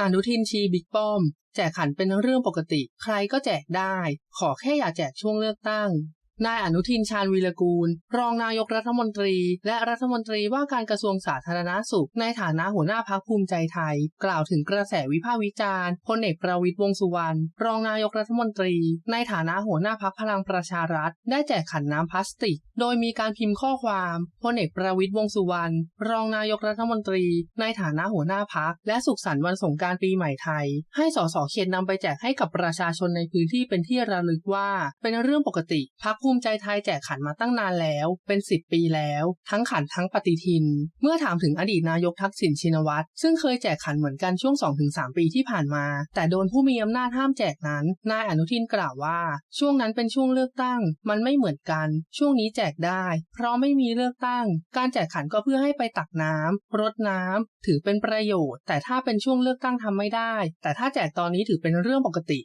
อนุทินชีบิ๊กป้อม แจกขันเป็นเรื่องปกติ ใครก็แจกได้ ขอแค่อย่าแจกช่วงเลือกตั้ง นายอนุทินชาญวีรกูล รองนายกรัฐมนตรี และรัฐมนตรีว่าการกระทรวงสาธารณาสุข ในฐานะหัวหน้าพักภูมิใจไทย กล่าวถึงกระแสวิพากษ์วิจารณ์พลเอกประวิตยวงสุวรรณรองนายกรัฐมนตรี ในฐานะหัวหน้าพักพลังประชารัฐ ได้แจกขันน้ำพลาสติก โดยมีการพิมพ์ข้อความพลเอกประวิตยวงสุวรรณรองนายกรัฐมนตรี ในฐานะหัวหน้าพักและสุขสันต์วันสงการปีใหม่ไทย ให้สสเขตนำไปแจกให้กับประชาชนในพื้นที่เป็นที่ระลึกว่า เป็นเรื่องปกติพักภููมิใจไทยแจกขันมาตั้งนานแล้ว เป็น 10 ปีแล้ว ทั้งขันทั้งปฏิทิน เมื่อถามถึงอดีตนายกทักษิณชินวัตรซึ่งเคยแจกขันเหมือนกันช่วง 2-3 ปีที่ผ่านมา แต่โดนผู้มีอำนาจห้ามแจกนั้น นายอนุทินกล่าวว่า ช่วงนั้นเป็นช่วงเลือกตั้ง มันไม่เหมือนกัน ช่วงนี้แจกได้ เพราะไม่มีเลือกตั้ง การแจกขันก็เพื่อให้ไปตักน้ำรดน้ำถือเป็นประโยชน์ แต่ถ้าเป็นช่วงเลือกตั้งทำไม่ได้ แต่ถ้าแจกตอนนี้ถือเป็นเรื่องปกติ